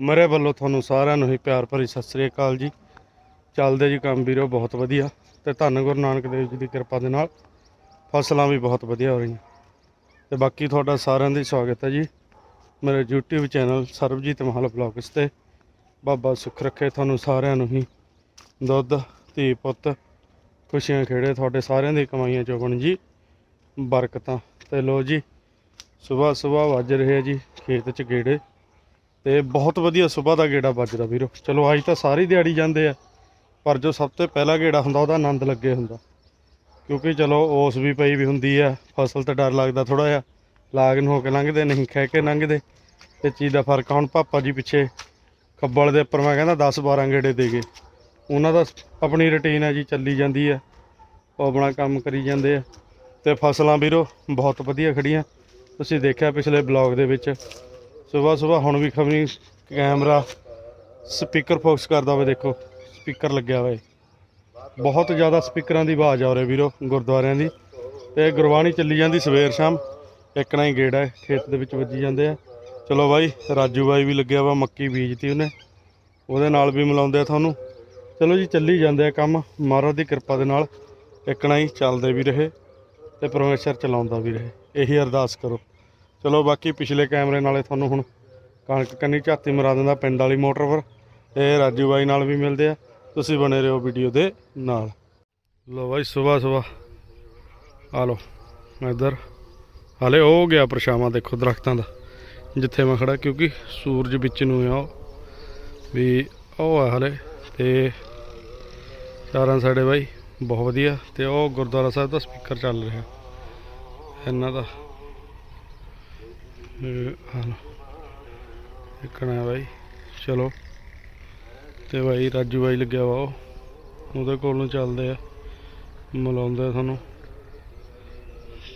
ਮੇਰੇ ਵੱਲੋਂ ਤੁਹਾਨੂੰ ਸਾਰਿਆਂ ਨੂੰ ਹੀ ਪਿਆਰ ਭਰੀ ਸਤਿ ਸ੍ਰੀ ਅਕਾਲ ਜੀ। ਚੱਲਦੇ ਜੀ ਕੰਮ ਵੀਰੋ, ਬਹੁਤ ਵਧੀਆ। ਤੇ ਧੰਨ ਗੁਰੂ ਨਾਨਕ ਦੇਵ ਜੀ ਦੀ ਕਿਰਪਾ ਦੇ ਨਾਲ ਫਸਲਾਂ ਵੀ ਬਹੁਤ ਵਧੀਆ ਹੋ ਰਹੀਆਂ। ਤੇ ਬਾਕੀ ਤੁਹਾਡਾ ਸਾਰਿਆਂ ਦਾ ਸਵਾਗਤ ਹੈ ਜੀ। ਮੇਰੇ YouTube channel Sarabjit Mahal blogs ਤੇ ਬਾਬਾ ਸੁੱਖ ਰੱਖੇ ਤੁਹਾਨੂੰ ਸਾਰਿਆਂ ਨੂੰ ਹੀ। ਦੁੱਧ, ਧੀ ਪੁੱਤ, ਖੁਸ਼ੀਆਂ ਖੇੜੇ ਤੁਹਾਡੇ ਸਾਰਿਆਂ ਦੀ ਕਮਾਈਆਂ ਚੋਂ ਜੀ। ਬਰਕਤਾਂ। ਤੇ ਲੋ ਜੀ ਸਵੇਰ ਸਵੇਰ ਵੱਜ ਰਹੇ ਆ ਜੀ ਖੇਤ ਚ ਗੇੜੇ। ਤੇ ਬਹੁਤ ਵਧੀਆ ਸਵੇਰ ਦਾ ਗੇੜਾ ਵੱਜਦਾ ਵੀਰੋ। ਚਲੋ ਅੱਜ ਤਾਂ ਸਾਰੀ ਦਿਹਾੜੀ ਜਾਂਦੇ ਆ, ਪਰ ਜੋ ਸਭ ਤੋਂ ਪਹਿਲਾ ਗੇੜਾ ਹੁੰਦਾ, ਉਹਦਾ ਆਨੰਦ ਲੱਗੇ ਹੁੰਦਾ। ਕਿਉਂਕਿ ਚਲੋ ਓਸ ਵੀ ਪਈ ਵੀ ਹੁੰਦੀ ਆ, ਫਸਲ ਤੇ ਡਰ ਲੱਗਦਾ ਥੋੜਾ ਜਿਹਾ ਲਾਗਨ ਹੋ ਕੇ ਲੰਘਦੇ, ਨਹੀਂ ਖਹਿ ਕੇ ਲੰਘਦੇ। ਤੇ ਚੀਜ਼ ਦਾ ਫ਼ਰਕ ਹੁਣ ਪਾਪਾ ਜੀ ਪਿੱਛੇ ਖੱਬਲ ਦੇ ਉੱਪਰ ਮੈਂ ਕਹਿੰਦਾ 10 12 ਗੇੜੇ ਦੇ ਗਏ। ਉਹਨਾਂ ਦਾ ਆਪਣੀ ਰੁਟੀਨ ਹੈ ਜੀ, ਚੱਲੀ ਜਾਂਦੀ ਹੈ ਉਹ ਆਪਣਾ ਕੰਮ ਕਰੀ ਜਾਂਦੇ ਆ। ਤੇ ਫਸਲਾਂ ਵੀਰੋ, ਬਹੁਤ ਵਧੀਆ ਖੜੀਆਂ ਤੁਸੀਂ ਦੇਖਿਆ ਪਿਛਲੇ ਬਲੌਗ ਦੇ ਵਿੱਚ ਸਵੇਰ ਸਵੇਰ ਹੁਣ ਵੀ ਖਬਰੀ ਕੈਮਰਾ ਸਪੀਕਰ ਫੋਕਸ ਕਰਦਾ ਹੋਵੇ ਦੇਖੋ ਸਪੀਕਰ ਲੱਗਿਆ ਹੋਇਆ ਬਹੁਤ ਜ਼ਿਆਦਾ ਸਪੀਕਰਾਂ ਦੀ ਆਵਾਜ਼ ਆ ਰਹੀ ਵੀਰੋ ਗੁਰਦੁਆਰਿਆਂ ਦੀ। ਤੇ ਗੁਰਬਾਣੀ ਚੱਲੀ ਜਾਂਦੀ ਸਵੇਰ ਸ਼ਾਮ। ਇੱਕ ਨਾ ਹੀ ਗੇੜਾ ਹੈ, ਖੇਤ ਦੇ ਵਿੱਚ ਵੱਜੀ ਜਾਂਦੇ ਆ। ਚਲੋ ਬਾਈ ਰਾਜੂ ਬਾਈ ਵੀ ਲੱਗਿਆ ਵਾ ਮੱਕੀ ਬੀਜਤੀ ਉਹਨੇ। ਉਹਦੇ ਨਾਲ ਵੀ ਮਿਲਾਉਂਦੇ ਆ ਤੁਹਾਨੂੰ। ਚਲੋ ਜੀ ਚੱਲੀ ਜਾਂਦੇ ਆ ਕੰਮ। ਮਹਾਰਾਜ ਦੀ ਕਿਰਪਾ ਦੇ ਨਾਲ ਇੱਕ ਨਾ ਹੀ ਚੱਲਦੇ ਵੀ ਰਹੇ ਤੇ ਪਰਮੇਸ਼ਰ ਚਲਾਉਂਦਾ ਵੀ ਰਹੇ। ਇਹੀ ਅਰਦਾਸ ਕਰੋ। ਚਲੋ ਬਾਕੀ ਪਿਛਲੇ ਕੈਮਰੇ ਨਾਲੇ ਤੁਹਾਨੂੰ ਹੁਣ ਕਣਕ ਕੰਨੀ ਝਾਤੀ ਮਰਾ ਦਿੰਦਾ ਪਿੰਡ ਵਾਲੀ ਮੋਟਰ ਪਰ। ਇਹ ਰਾਜੂ ਬਾਈ ਨਾਲ ਵੀ ਮਿਲਦੇ ਆ। ਤੁਸੀਂ ਬਣੇ ਰਹੋ ਵੀਡੀਓ ਦੇ ਨਾਲ। ਲੋ ਬਾਈ, ਸਵੇਰ ਸਵੇਰ। ਆ ਲੋ ਇੱਧਰ। ਹਾਲੇ ਉਹ ਗਿਆ ਪਰਛਾਵਾਂ, ਦੇਖੋ ਦਰਖਤਾਂ ਦਾ, ਜਿੱਥੇ ਮੈਂ ਖੜਾ ਕਿਉਂਕਿ ਸੂਰਜ ਵਿੱਚ ਨੂੰ ਆ ਉਹ। ਵੀ ਉਹ ਆ ਹਲੇ, ਤੇ ਚਾਰਾਂ ਸਾਡੇ ਬਾਈ, ਬਹੁਤ ਵਧੀਆ। ਤੇ ਉਹ ਗੁਰਦੁਆਰਾ ਸਾਹਿਬ ਦਾ ਸਪੀਕਰ ਚੱਲ ਰਿਹਾ। ਇਹਨਾਂ ਦਾ। ਇੱਕਣਾ ਬਾਈ। ਚਲੋ। ਤੇ ਬਾਈ, ਰਾਜੂ ਬਾਈ ਲੱਗਿਆ ਵਾ ਉਹਦੇ ਕੋਲ ਨੂੰ ਚੱਲਦੇ ਆ। ਮਿਲਾਉਂਦੇ ਆ ਤੁਹਾਨੂੰ।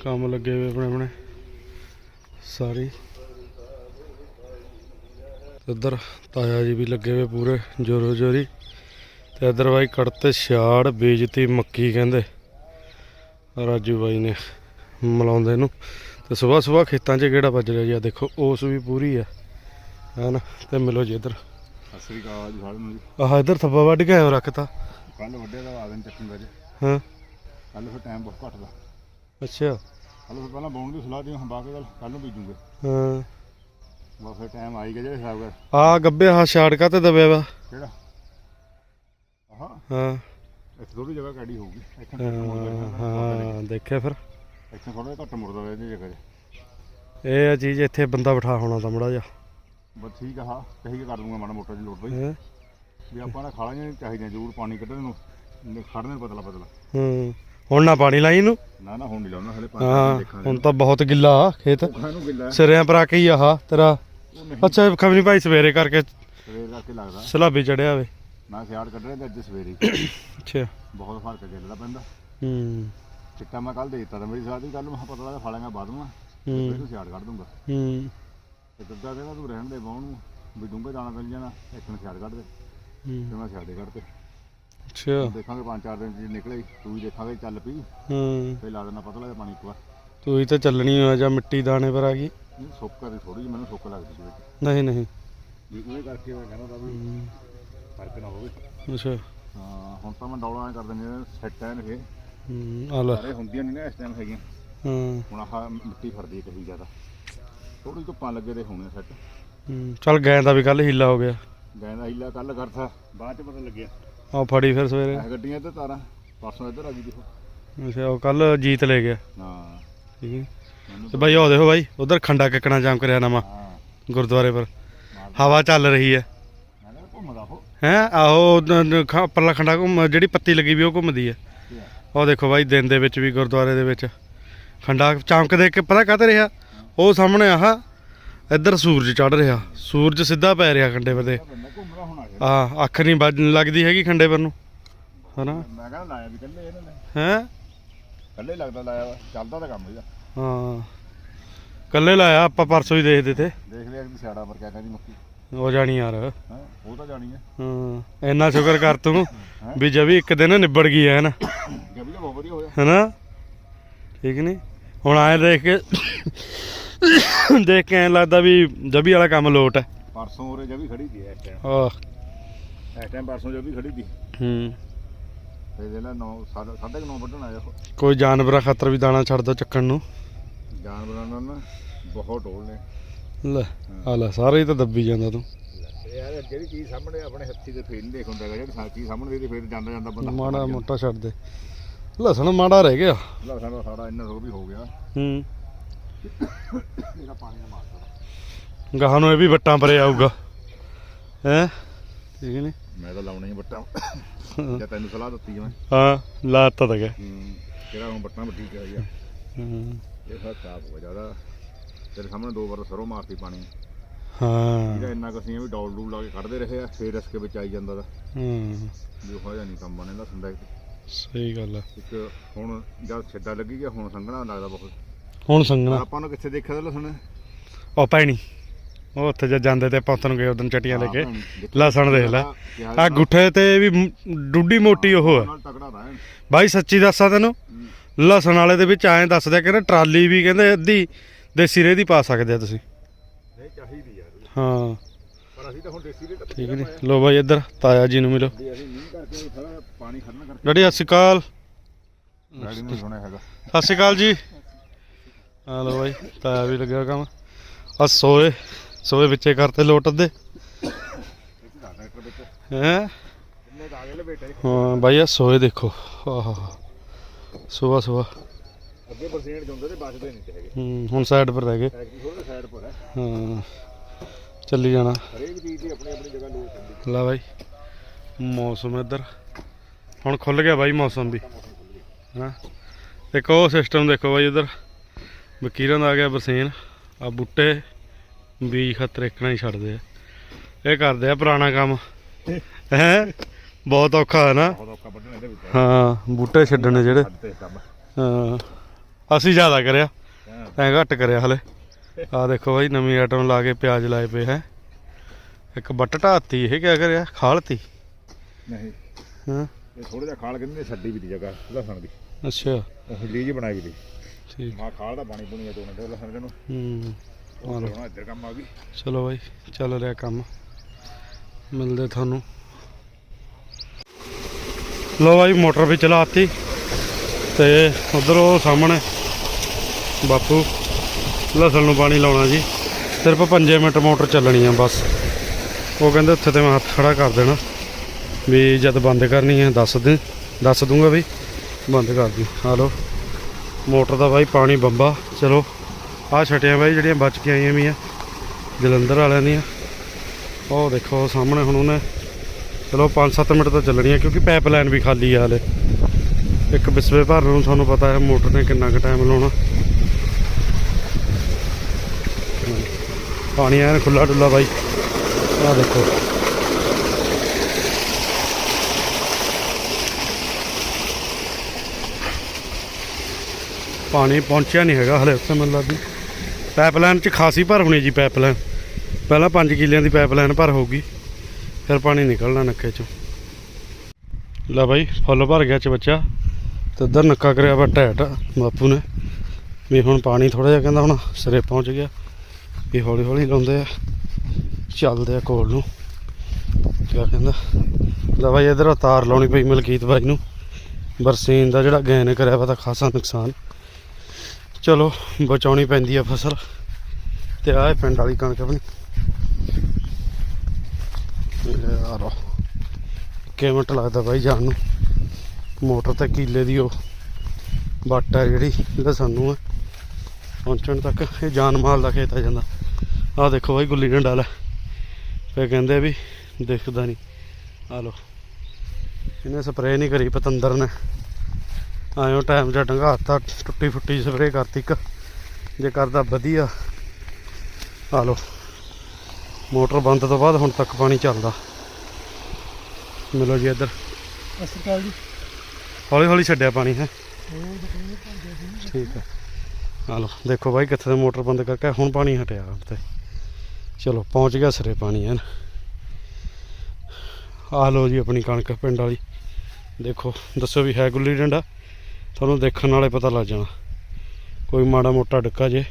ਕੰਮ ਲੱਗੇ ਹੋਏ ਆਪਣੇ ਆਪਣੇ। ਸਾਰੀ। ਇੱਧਰ ਤਾਇਆ ਜੀ ਵੀ ਲੱਗੇ ਹੋਏ ਪੂਰੇ, ਜੋਰੋ ਜੋਰੀ। ਤੇ ਇੱਧਰ ਬਾਈ ਕੜਤੇ ਛਾੜ ਬੀਜਤੀ ਮੱਕੀ ਕਹਿੰਦੇ। ਰਾਜੂ ਬਾਈ ਨੇ ਮਿਲਾਉਂਦੇ ਨੂੰ। ਤੇ ਸਵੇਰ ਸਵੇਰ ਖੇਤਾਂ 'ਚ ਕਿਹੜਾ ਵੱਜ ਰਿਹਾ ਜੀ? ਆ ਦੇਖੋ ਉਸ ਵੀ ਪੂਰੀ ਆ। ਹੈਨਾ ਤੇ ਮਿਲੋ ਜੀ ਇੱਧਰ। ਸਤਿ ਸ੍ਰੀ ਅਕਾਲ ਜੀ ਸਾਰਿਆਂ ਨੂੰ ਜੀ। ਆਹ ਇੱਧਰ ਥੱਬਾ ਵੱਢ ਕੇ ਆਇਓ ਰੱਖਤਾ। ਕੱਲ ਵੱਡੇ ਦਾ ਆਦਨ ਚੱਕਣ ਦਾ ਜੀ। ਹਾਂ। ਕੱਲ ਫਿਰ ਟਾਈਮ ਬਹੁਤ ਘੱਟ ਦਾ ਅੱਛਾ। ਕੱਲ ਫਿਰ ਪਹਿਲਾਂ ਬਾਉਣ ਦੀ ਸਲਾਹ ਦੀ ਹੁਣ ਬਾਕੀ ਗੱਲ ਕੱਲ ਨੂੰ ਬੀਜੂਗੇ। ਹਾਂ। ਬਸ ਫਿਰ ਟਾਈਮ ਆਈ ਗਿਆ ਜਿਹੜੇ ਹਿਸਾਬ ਕਰ ਆ ਗੱਬੇ ਆ ਛਾੜਕਾ ਤੇ ਦਬਿਆ ਵਾ। ਕਿਹੜਾ? ਆਹ? ਹਾਂ। ਇੱਥੇ ਥੋੜੀ ਜਗ੍ਹਾ ਕਾੜੀ ਹੋਊਗੀ। ਇੱਥੇ ਹਾਂ ਦੇਖਿਆ ਫਿਰ। ਇੱਥੇ ਥੋੜਾ ਜਿਹਾ ਘੱਟ ਮੁੜਦਾ ਰਿਹਾ ਇਹਦੀ ਜਗ੍ਹਾ 'ਚ ਇਹ ਆ ਚੀਜ਼ ਇੱਥੇ ਬੰਦਾ ਬਿਠਾ ਹੋਣਾ ਤਾਂ ਮੜਾ ਜਾ ਬਸ ਠੀਕ ਆ ਹਾਂ ਕਹੀ ਕਰ ਦੂੰਗਾ ਮਾੜਾ ਮੋਟਾ ਜੀ ਲੋੜ ਬਈ ਹੈ? ਵੀ ਆਪਾਂ ਨੇ ਖਾਲਾਂ ਜਿਹੀਆਂ ਚਾਹੀਦੀਆਂ ਜ਼ਰੂਰ ਪਾਣੀ ਕੱਢਣ ਨੂੰ। ਨੇ ਖੜਨੇ ਨੂੰ ਪਤਲਾ ਪਤਲਾ। ਹੂੰ ਹੁਣ ਨਾ ਪਾਣੀ ਲਾਈ ਇਹਨੂੰ। ਨਾ ਨਾ ਹੁਣ ਨਹੀਂ ਲਾਉਣਾ ਹਲੇ ਪਾਣੀ ਹਾਂ ਦੇਖਾਂਗੇ ਹੁਣ ਤਾਂ ਬਹੁਤ ਗਿੱਲਾ ਆ ਖੇਤ। ਉਹ ਨੂੰ ਗਿੱਲਾ ਹੈ। ਸਿਰਿਆਂ ਪਰ ਆ ਕੇ ਹੀ ਆਹ ਤੇਰਾ। ਉਹ ਨਹੀਂ। ਅੱਛਾ ਖਬਰੀ ਭਾਈ ਸਵੇਰੇ ਕਰਕੇ ਸਵੇਰ ਕਰਕੇ ਲੱਗਦਾ। ਸਲਾਬੀ ਚੜਿਆ ਵੇ। ਮੈਂ ਸਿਆੜ ਕੱਢ ਰਿਹਾ ਤੇ ਅੱਜ ਸਵੇਰੇ ਹੀ। ਅੱਛਾ। ਬਹੁਤ ਫ਼ਰਕ ਗਿੱਲ ਦਾ ਪੈਂਦਾ। ਹੂੰ। ਚਿੱਟਾ ਮੈਂ ਕੱਲ ਦੇ ਦਿੱਤਾ ਤਾਂ ਮੇਰੀ ਸਾਥ ਦੀ ਕੱਲ ਮੈਂ ਪਤਾ ਲੱਗਾ ਫਾਲਾਂਗਾ ਬਾਅਦ ਨੂੰ ਹੂੰ। ਫਿਰ ਸਿਆੜ ਕੱਢ ਦੂੰਗਾ ਹੂੰ। ਤੇ ਦੱਦਾ ਕਹਿੰਦਾ ਤੂੰ ਰਹਿਣ ਦੇ ਬਾਹਣ ਨੂੰ। ਵੀ ਡੂੰਘੇ ਦਾਣਾ ਮਿਲ ਜਾਣਾ ਇੱਕ ਨੂੰ ਸਿਆੜ ਕੱਢ ਦੇ। ਹੂੰ। ਤੇ ਮੈਂ ਸਿਆੜੇ ਕੱਢ ਤੇ। ਅੱਛਾ। ਦੇਖਾਂਗੇ ਪੰਜ ਚਾਰ ਦਿਨ ਚ ਨਿਕਲੇ ਤੂੰ ਵੀ ਦੇਖਾਂਗੇ ਚੱਲ ਪਈ। ਹੂੰ। ਫੇ ਲਾ ਦੇਣਾ ਪਤਲਾ ਜਿਹਾ ਪਾਣੀ ਇੱਕ ਵਾਰ ਤੂੰ ਹੀ ਤਾਂ ਚੱਲਣੀ ਹੋਇਆ ਜਾਂ ਮਿੱਟੀ ਦਾਣੇ ਪਰ ਆ ਗਈ। ਨਹੀਂ ਸੁੱਕ ਥੋੜੀ ਜਿਹੀ ਮੈਨੂੰ ਸੁੱਕ ਲੱਗਦੀ ਸੀ ਵਿੱਚ। ਨਹੀਂ ਨਹੀਂ। ਵੀ ਉਹਦੇ ਕਰਕੇ ਮੈਂ ਕਹਿੰਦਾ ਤਾਂ ਵੀ ਫ਼ਰਕ ਨਾ ਹੋਵੇ। ਅੱਛਾ। ਹਾਂ ਹੁਣ ਤਾਂ ਮੈਂ ਡੌਲਾਂ ਐਂ ਕਰ ਦਿੰਦੇ ਸੈੱਟ ਐਨ ਫੇ ਹੂੰ ਆ ਲੈ। ਸਾਰੇ ਹੁੰਦੀਆਂ ਨਹੀਂ ਨਾ ਇਸ ਟਾਈਮ ਹੈਗੀਆਂ। ਹਾਂ। ਹੁਣ ਆਹ ਮਿੱਟੀ ਫੜਦੀ ਕਹੀ ਜ਼ਿਆਦਾ। ਥੋੜੀ ਧੁੱਪਾਂ ਲੱਗੇ ਦੇ ਹੋਣੇ ਸੈੱਟ ਹੂੰ ਚੱਲ ਗੈਂ ਦਾ ਵੀ ਕੱਲ ਹੀਲਾ ਹੋ ਗਿਆ। ਗਏ ਦਾ ਹੀਲਾ ਕੱਲ ਕਰਤਾ ਬਾਅਦ ਚ ਪਤਾ ਲੱਗਿਆ। ਆ ਫੜੀ ਫਿਰ ਸਵੇਰੇ। ਇਹ ਗੱਡੀਆਂ ਤੇ ਤਾਰਾਂ ਪਰਸੋਂ ਇੱਧਰ ਆ ਗਈ ਦੇਖੋ। ਅੱਛਾ ਉਹ ਕੱਲ ਜੀਤ ਲੈ ਗਿਆ। ਹਾਂ। ਠੀਕ ਹੈ। ਮੈਨੂੰ ਤੇ ਬਾਈ ਉਹ ਦੇਖੋ ਬਾਈ ਉਧਰ ਖੰਡਾ ਕਿੱਕਣਾ ਜਾਮ ਕਰਿਆ ਨਵਾਂ ਹਾਂ। ਗੁਰਦੁਆਰੇ ਪਰ। ਹਵਾ ਚੱਲ ਰਹੀ ਹੈ। ਘੁੰਮਦਾ ਹੋ ਹੈ ਆਹੋ ਪਰਲਾ ਖੰਡਾ ਘੁੰਮ ਜਿਹੜੀ ਪੱਤੀ ਲੱਗੀ ਵੀ ਉਹ ਘੁੰਮਦੀ ਹੈ। ਉਹ ਦੇਖੋ ਬਾਈ ਦਿਨ ਦੇ ਵਿੱਚ ਵੀ ਗੁਰਦੁਆਰੇ ਦੇ ਵਿੱਚ। ਖੰਡਾ ਚਮਕ ਦੇਖ ਕੇ ਪਤਾ ਕਾਹਤੇ ਰਿਹਾ? ਉਹ ਸਾਹਮਣੇ ਆਹ ਇੱਧਰ ਸੂਰਜ ਚੜ ਰਿਹਾ। ਸੂਰਜ ਸਿੱਧਾ ਪੈ ਰਿਹਾ ਖੰਡੇ ਪਰ ਦੇ ਹੁਣ ਆ ਅੱਖ ਨਹੀਂ ਵੱਜ- ਲੱਗਦੀ ਹੈਗੀ ਖੰਡੇ ਪਰ ਨੂੰ। ਹਨਾ? ਮੈਂ ਕਹਿੰਦਾ ਲਾਇਆ ਵੀ ਕੱਲੇ ਇਹਨਾਂ ਨੇ। ਹੈ? ਕੱਲੇ ਲੱਗਦਾ ਲਾਇਆ ਚੱਲਦਾ ਤਾਂ ਕੰਮ ਇਹਦਾ। ਹਾਂ। ਕੱਲੇ ਲਾਇਆ ਆਪਾਂ ਪਰਸੋਂ ਹੀ ਦੇਖਦੇ ਤੇ। ਦੇਖ ਲਿਆ ਕਿ ਸਿਆੜਾ ਪਰ ਕਿਆ ਕਹਿੰਦੀ ਮੱਕੀ। ਹੋ ਜਾਣੀ ਯਾਰ। ਹੈ? ਉਹ ਤਾਂ ਜਾਣੀ ਹੈ ਹਾਂ। ਇੰਨਾ ਸ਼ੁਕਰ ਕਰ ਤੂੰ ਵੀ ਜਵੀ ਇੱਕ ਦਿਨ ਨਿਬੜ ਗਈ ਹੈ ਨਾ ਤਾਂ ਵਧੀਆ ਹੋਇਆ। ਹੈਨਾ? ਠੀਕ ਨਹੀਂ ਹੁਣ ਆਏ ਦੇਖ ਕੇ ਦੇਖ ਕੇ ਐਂ ਲੱਗਦਾ ਵੀ ਜਬੀ ਵਾਲਾ ਕੰਮ ਲੋਟ ਹੈ ਪਰਸੋਂ ਉਰੇ ਜਵੀ ਖੜੀ ਸੀ ਇਸ ਟਾਈਮ ਆ ਇਸ ਟਾਈਮ ਪਰਸੋਂ ਜਵੀ ਖੜੀ ਸੀ। ਹੂੰ। ਤੇ ਜਿਹੜਾ 9 ਸਾਢੇ 9 ਵੱਢਣ ਆਇਆ ਉਹ। ਕੋਈ ਜਾਨਵਰਾਂ ਖਾਤਰ ਵੀ ਦਾਣਾ ਛੱਡ ਦੋ ਚੱਕਣ ਨੂੰ। ਜਾਨਵਰਾਂ ਨਾਲ ਨਾ ਬਹੁਤ ਢੋਲ ਨੇ। ਲੈ ਆ ਲੈ ਸਾਰੇ ਹੀ ਤਾਂ ਦੱਬੀ ਜਾਂਦਾ ਤੂੰ। ਯਾਰ ਜਿਹੜੀ ਚੀਜ਼ ਸਾਹਮਣੇ ਆਪਣੇ ਹੱਥੀ ਤੇ ਫੇਰ ਨਹੀਂ ਦੇਖ ਹੁੰਦਾ ਹੈਗਾ। ਜਿਹੜੀ ਸਾਹਮਣੇ ਦੀ ਫੇਰ ਜਾਂਦਾ ਜਾਂਦਾ ਬੰਦਾ। ਮਾੜਾ ਮੋਟਾ ਛੱਡ ਦੇ। ਲਸਣ ਮਾੜਾ ਰਹਿ ਗਿਆ। ਲਸਣ ਦਾ ਸਾਡਾ ਇੰਨਾ ਰੋ ਵੀ ਹੋ ਗਿਆ। ਹੂੰ। ਇਹਦਾ ਪਾਣੀ ਦਾ ਮਾਰਦਾ ਗਾਹਾਂ ਨੂੰ ਇਹ ਵੀ ਵੱਟਾਂ ਪਰੇ ਆਊਗਾ। ਹੈ? ਠੀਕ ਨਹੀਂ? ਮੈਂ ਤਾਂ ਲਾਉਣਾ ਹੀ ਬੱਟਾ ਜਾਂ ਤੈਨੂੰ ਸਲਾਹ ਦਿੱਤੀ ਮੈਂ। ਹਾਂ ਲਾਤਾ ਤਾਂ ਗਿਆ। ਹੂੰ। ਕਿਹੜਾ ਹੁਣ ਬੱਟਾਂ ਵੱਡੀ ਚਾਹੀ ਆ ਹੂੰ। ਇਹ ਸਾਰਾ ਸਾਫ਼ ਹੋ ਜ਼ਿਆਦਾ। ਤੇਰੇ ਸਾਹਮਣੇ ਦੋ ਵਾਰ ਸਰੋਂ ਮਾਰਤੀ ਪਾਣੀ। ਹਾਂ। ਇਹਦਾ ਇੰਨਾ ਕੁ ਅਸੀਂ ਵੀ ਡੌਲ ਡੂਲ ਲਾ ਕੇ ਕੱਢਦੇ ਰਹੇ ਆ ਫੇਰ ਰਸਕੇ ਵਿੱਚ ਆਈ ਜਾਂਦਾ ਦਾ। ਹੂੰ। ਵੀ ਜਿਹਾ ਨਹੀਂ ਕੰਮ ਬਣੇ ਲਸਣ ਦਾ ਸਹੀ ਗੱਲ ਆ। ਇੱਕ ਹੁਣ ਜਦ ਛੱਡਾ ਲੱਗੀ ਗਿਆ ਹੁਣ ਸੰਘਣਾ ਲੱਗਦਾ ਬਹੁਤ। ਹੁਣ ਸੰਗਣਾ ਆਪਾਂ ਨੂੰ ਕਿੱਥੇ ਦੇਖਿਆ ਤਾਂ ਲਸਣ? ਉਹ ਪੈਣੀ ਉਹ ਉੱਥੇ ਜੇ ਜਾਂਦੇ ਤੇ ਪੌਤਨ ਗਏ ਉਦੋਂ ਚਟੀਆਂ ਲੈ ਕੇ। ਹਾਂ। ਲਸਣ ਦੇਖ ਲੈ। ਆ ਗੁੱਠੇ ਤੇ ਵੀ ਮ- ਡੂਡੀ ਮੋਟੀ ਉਹ ਆ। ਨਾਲ ਤਕੜਾ ਦਾ ਬਾਈ ਸੱਚੀ ਦੱਸਾਂ ਤੈਨੂੰ ਲਸਣ ਵਾਲੇ ਦੇ ਵਿੱਚ ਐਂ ਦੱਸਦੇ ਕਹਿੰਦੇ ਟਰਾਲੀ ਵੀ ਕਹਿੰਦੇ ਅੱਧੀ ਦੇਸੀ ਰੇਹ ਦੀ ਪਾ ਸਕਦੇ ਆ ਤੁਸੀਂ। ਨਹੀਂ ਚਾਹੀਦੀ ਯਾਰ ਹਾਂ। ਪਰ ਅਸੀਂ ਤਾਂ ਹੁਣ ਦੇਸੀ ਰੇਟ ਠੀਕ ਨੇ ਲੋ ਬਾਈ ਇੱਧਰ ਤਾਇਆ ਜੀ ਨੂੰ ਮਿਲੋ। ਵੀ ਅਸੀਂ ਮੀਂਹ ਕਰਕੇ ਥੋੜਾ ਪਾਣੀ ਖੜਨਾ ਕਰਕੇ। ਡੈਡੀ ਸਤਿ ਸ਼੍ਰੀ ਅਕਾਲ। ਡੈਡੀ ਨੂੰ ਸੁਣਿਆ ਹੈਗਾ। ਸਤਿ ਸ਼੍ਰੀ ਅਕਾਲ ਜੀ। ਹਾਂ ਲੋ ਬਾਈ ਤਾਇਆ ਵੀ ਲੱਗਿਆ ਕੰਮ। ਆ ਸੋਏ ਸੋਏ ਵਿੱਚੇ ਕਰਤੇ ਲੋਟ ਅੱਧੇ। ਇੱਥੇ ਦਾ ਟਰੈਕਟਰ ਵਿੱਚ ਹੈ? ਕਿੰਨੇ ਲਪੇਟੇ ਹਾਂ ਬਾਈ ਆ ਸੋਏ ਦੇਖੋ। ਆਹ ਸੁਬਾ ਸੁਬਾ ਅੱਗੇ ਪਰਸੈਂਟ ਜਾਂਦੇ ਤੇ ਬਚਦੇ ਨਹੀਂ ਤੇ ਹੈਗੇ। ਹੂੰ ਹੁਣ ਸਾਈਡ ਪਰ ਰਹਿ ਗਏ। ਥੋੜਾ ਸਾਈਡ ਪਰ ਹੈ। ਹਾਂ। ਚੱਲੀ ਜਾਣਾ। ਹਰੇਕ ਚੀਜ਼ ਦੀ ਆਪਣੀ ਆਪਣੀ ਜਗ੍ਹਾ ਲੋਕ ਹੁੰਦੀ ਲੈ ਬਾਈ ਮੌਸਮ ਇੱਧਰ। ਹੁਣ ਖੁੱਲ ਗਿਆ ਬਾਈ ਮੌਸਮ ਵੀ। ਹਾਂ ਇੱਕ ਉਹ ਸਿਸਟਮ ਦੇਖੋ ਬਾਈ ਇੱਧਰ। ਵਕੀਰਾਂ ਦਾ ਆ ਗਿਆ ਬਰਸੀਨ। ਆ ਬੂਟੇ ਬੀਜ ਖਤਰ ਇੱਕਣਾ ਹੀ ਛੱਡਦੇ ਆ। ਇਹ ਕਰਦੇ ਆ ਪੁਰਾਣਾ ਕੰਮ। ਹੈ? ਬਹੁਤ ਔਖਾ ਹੈ ਨਾ? ਹਾਂ ਬੂਟੇ ਛੱਡਣੇ ਜਿਹੜੇ। ਹਾਂ। ਅਸੀਂ ਜ਼ਿਆਦਾ ਕਰਿਆ। ਐ ਘੱਟ ਕਰਿਆ ਹਲੇ। ਆ ਦੇਖੋ ਬਾਈ ਨਵੀਂ ਆਈਟਮ ਲਾ ਕੇ ਪਿਆਜ਼ ਲਾਏ ਪਏ ਹੈ। ਇੱਕ ਬੱਟ ਢਾਤੀ ਇਹ ਕਿਆ ਕਰਿਆ? ਖਾਲਤੀ ਨਹੀਂ। ਹਾਂ। ਇਹ ਥੋੜਾ ਜਿਹਾ ਖਾਲ ਕਹਿੰਦੇ ਛੱਡੀ ਵੀ ਦੀ ਜਗ੍ਹਾ ਲਸਣ ਦੀ। ਅੱਛਾ। ਉਹ ਲੀਜ ਬਣਾਈ ਵੀ ਦੀ। ਠੀਕ। ਮਾ ਖਾਲ ਦਾ ਪਾਣੀ ਪੁਣੀ ਦੋ ਮਿੰਟ ਲਸਣ ਦੇ ਨੂੰ। ਹੂੰ ਉਹ ਹੁਣ ਇੱਧਰ ਕੰਮ ਆ ਗਈ। ਚਲੋ ਬਾਈ ਚੱਲ ਰਿਹਾ ਕੰਮ। ਮਿਲਦੇ ਤੁਹਾਨੂੰ। ਲੋ ਬਾਈ ਮੋਟਰ ਵੀ ਚਲਾਤੀ ਤੇ ਉਧਰ ਉਹ ਸਾਹਮਣੇ ਬਾਪੂ। ਲਸਣ ਨੂੰ ਪਾਣੀ ਲਾਉਣਾ ਜੀ। ਸਿਰਫ 5 ਮਿੰਟ ਮੋਟਰ ਚੱਲਣੀ ਆ ਬਸ। ਉਹ ਕਹਿੰਦੇ ਉੱਥੇ ਤੇ ਮੈਂ ਹੱਥ ਖੜਾ ਕਰ ਦੇਣਾ। ਵੀ ਜਦ ਬੰਦ ਕਰਨੀ ਹੈ ਦੱਸ ਦੇ, ਦੱਸ ਦੂੰਗਾ ਵੀ। ਬੰਦ ਕਰ ਦੀ। ਹਾਲੋ ਮੋਟਰ ਦਾ ਬਾਈ ਪਾਣੀ ਬੰਬਾ। ਚਲੋ। ਆਹ ਛਟਿਆ ਬਾਈ ਜਿਹੜੀਆਂ ਬਚ ਕੇ ਆਈਆਂ ਵੀ ਆ। ਜਲੰਧਰ ਵਾਲਿਆਂ ਦੀਆਂ। ਉਹ ਦੇਖੋ, ਸਾਹਮਣੇ ਹੁਣ ਉਹਨੇ ਚਲੋ 5-7 ਮਿੰਟ ਤਾਂ ਚੱਲਣੀ ਹੈ ਕਿਉਂਕਿ ਪਾਈਪਲਾਈਨ ਵੀ ਖਾਲੀ ਆ ਹਲੇ। ਇੱਕ ਬਿਸਵੇ ਭਰਨ ਨੂੰ ਤੁਹਾਨੂੰ ਪਤਾ ਹੈ ਮੋਟਰ ਨੇ ਕਿੰਨਾ ਕੁ ਟਾਈਮ ਲਾਉਣਾ। ਪਾਣੀ ਐਨ ਖੁੱਲਾ ਡੁੱਲਾ ਬਾਈ। ਆਹ ਦੇਖੋ। ਪਾਣੀ ਪਹੁੰਚਿਆ ਨਹੀਂ ਹੈਗਾ ਹਲੇ ਉੱਥੇ ਮੈਨੂੰ ਲੱਗਦੀ। ਪਾਈਪਲਾਈਨ 'ਚ ਖਾਸੀ ਭਰ ਹੋਣੀ ਜੀ ਪਾਈਪਲਾਈਨ। ਪਹਿਲਾਂ 5 ਕਿੱਲਿਆਂ ਦੀ ਪਾਈਪਲਾਈਨ ਭਰ ਹੋਊਗੀ। ਫਿਰ ਪਾਣੀ ਨਿਕਲਣਾ ਨੱਕੇ 'ਚੋਂ। ਲੈ ਬਾਈ, ਫੁੱਲ ਭਰ ਗਿਆ ਚ ਬੱਚਾ। ਤੇ ਉਧਰ ਨੱਕਾ ਕਰਿਆ ਵਾ ਟੈਟ, ਬਾਪੂ ਨੇ। ਵੀ ਹੁਣ ਪਾਣੀ ਥੋੜਾ ਜਿਹਾ ਕਹਿੰਦਾ ਹੁਣ ਸਿਰੇ ਪਹੁੰਚ ਗਿਆ। ਵੀ ਹੌਲੀ ਹੌਲੀ ਲਾਉਂਦੇ ਆ, ਚੱਲਦੇ ਆ ਕੋਲ ਨੂੰ। ਕਿਆ ਕਹਿੰਦਾ? ਲੈ ਬਾਈ, ਇਧਰ ਤਾਰ ਲਾਉਣੀ ਪਈ ਮਲਕੀਤ ਬਾਈ ਨੂੰ। ਬਰਸੀਨ ਦਾ ਜਿਹੜਾ ਗੈਨ ਕਰਿਆ ਵਾ ਖਾਸਾ ਨੁਕਸਾਨ। ਚਲੋ, ਬਚਾਉਣੀ ਪੈਂਦੀ ਆ ਫਸਲ। ਤੇ ਆਹ ਪਿੰਡ ਵਾਲੀ ਕਣਕ ਆਪਣੀ ਯਾਰ ਮਿੰਟ ਲੱਗਦਾ ਬਾਈ ਜਾਣ ਨੂੰ। ਮੋਟਰ ਤੇ ਕੀਲੇ ਦੀ ਉਹ ਵੱਟ ਹੈ ਜਿਹੜੀ ਲਸਣ ਸਾਨੂੰ ਆ। ਪਹੁੰਚਣ ਤੱਕ ਇਹ ਜਾਨ ਮਾਲ ਦਾ ਖੇਤ ਆ ਜਾਂਦਾ। ਆਹ ਦੇਖੋ ਬਾਈ ਗੁੱਲੀ ਡੰਡਾ ਲੈ ਫੇ ਕਹਿੰਦੇ ਵੀ ਦਿਖਦਾ ਨਹੀਂ। ਆ ਲੋ ਇਹਨੇ ਸਪਰੇਅ ਨਹੀਂ ਕਰੀ ਪਤੰਦਰ ਨੇ। ਆਇਓ ਟਾਈਮ ਜਾਂ ਡੰਗਾਤਾ ਟੁੱਟੀ ਫੁੱਟੀ ਸਪਰੇਅ ਕਰਤੀ ਇੱਕ। ਜੇ ਕਰਦਾ ਵਧੀਆ। ਆ ਲੋ ਮੋਟਰ ਬੰਦ ਤੋਂ ਬਾਅਦ ਹੁਣ ਤੱਕ ਪਾਣੀ ਚੱਲਦਾ। ਮਿਲੋ ਜੀ ਇੱਧਰ। ਅਕਾਲ ਜੀ। ਹੌਲੀ ਹੌਲੀ ਛੱਡਿਆ ਪਾਣੀ ਹੈ। ਠੀਕ ਹੈ ਆ ਦੇਖੋ ਬਾਈ ਕਿੱਥੇ ਦਾ ਮੋਟਰ ਬੰਦ ਕਰਕੇ ਹੁਣ ਪਾਣੀ ਹਟਿਆ ਤੇ। ਚਲੋ, ਪਹੁੰਚ ਗਿਆ ਸਿਰੇ ਪਾਣੀ ਹੈ ਆ ਲੋ ਜੀ ਆਪਣੀ ਕਣਕ ਪਿੰਡ ਵਾਲੀ। ਦੇਖੋ, ਦੱਸੋ ਵੀ ਹੈ ਗੁੱਲੀ ਡੰਡਾ? ਤੁਹਾਨੂੰ ਦੇਖਣ ਨਾਲੇ ਪਤਾ ਲੱਗ ਜਾਣਾ। ਕੋਈ ਮਾੜਾ ਮੋਟਾ ਡੱਕਾ ਜੇ।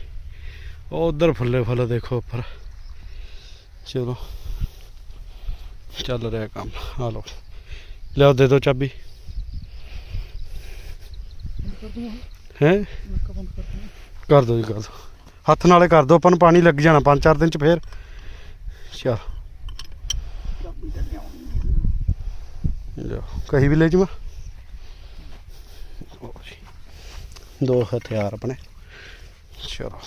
ਉਹ ਉਧਰ ਫੁੱਲੇ ਫੁੱਲ ਦੇਖੋ ਉੱਪਰ। ਚਲੋ, ਚੱਲ ਰਿਹਾ ਕੰਮ। ਆ ਲਓ, ਲਿਆਓ ਦੇ ਦਿਓ ਚਾਬੀ। ਹੈ? ਕਰ ਦੋ ਜੀ, ਕਰ ਦੋ। ਹੱਥ ਨਾਲੇ ਕਰ ਦੋ, ਆਪਾਂ ਨੂੰ ਪਾਣੀ ਲੱਗ ਜਾਣਾ, ਪੰਜ ਚਾਰ ਦਿਨ ਚ ਫੇਰ। ਚਲ। ਲਓ ਕਹੀ ਵੀ ਲੈ ਜਮਾ ਦੋ ਹਥਿਆਰ ਆਪਣੇ। ਚਲੋ।